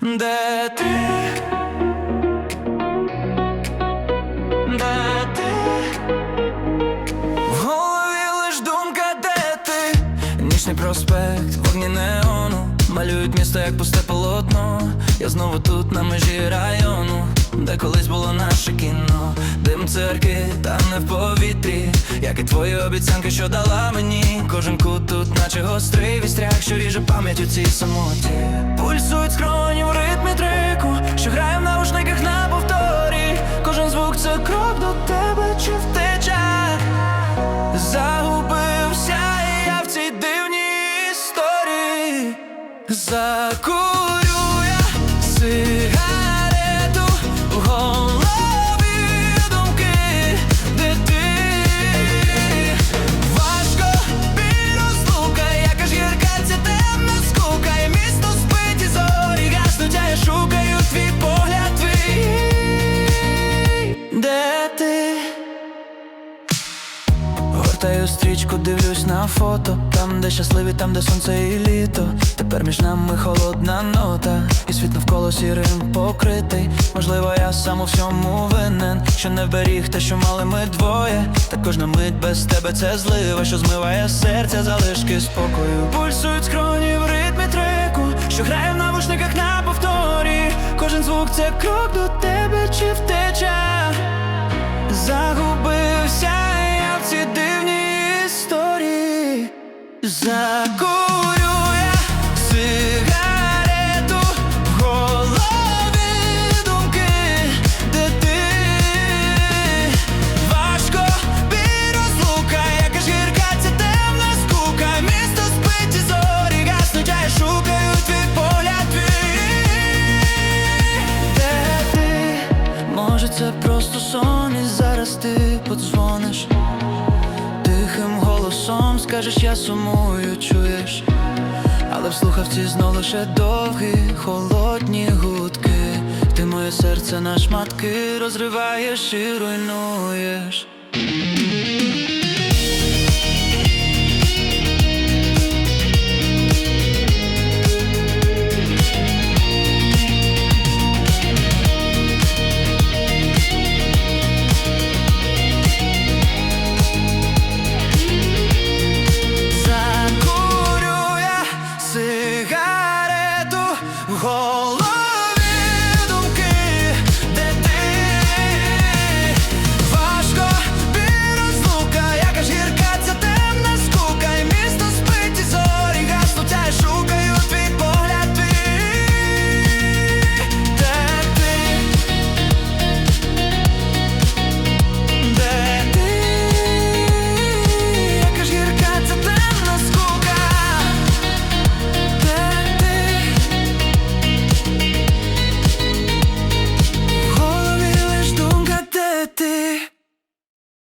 Де ти? В голові лиш думка, де ти? Нічний проспект, вогні неону. Малюють місто як пусте полотно. Я знову тут на межі району. Де колись було наше кіно. Дим церкви, там не в повітрі. Як і твої обіцянки, що дала мені. Кожен кут тут, наче гострий вістряк, що ріже пам'ять у цій самоті. Пульсують скроні Загубився я в цій дивній історії. Закурю я сигарету Стрічку, дивлюсь на фото. Там, де щасливі, там, де сонце і літо. Тепер між нами холодна нота. І світ навколо сірим покритий. Можливо, я сам у всьому винен Що не вберіг те, що мали ми двоє. Та кожна мить без тебе це злива Що змиває серця залишки спокою. Пульсують скроні в ритмі треку Що грає в навушниках на повторі. Кожен звук це крок до тебе чи втеча це просто сон, і зараз ти подзвониш скажеш, я сумую, чуєш, але в слухавці знов лише довгі, холодні гудки. Ти моє серце на шматки розриваєш і руйнуєш. Закурю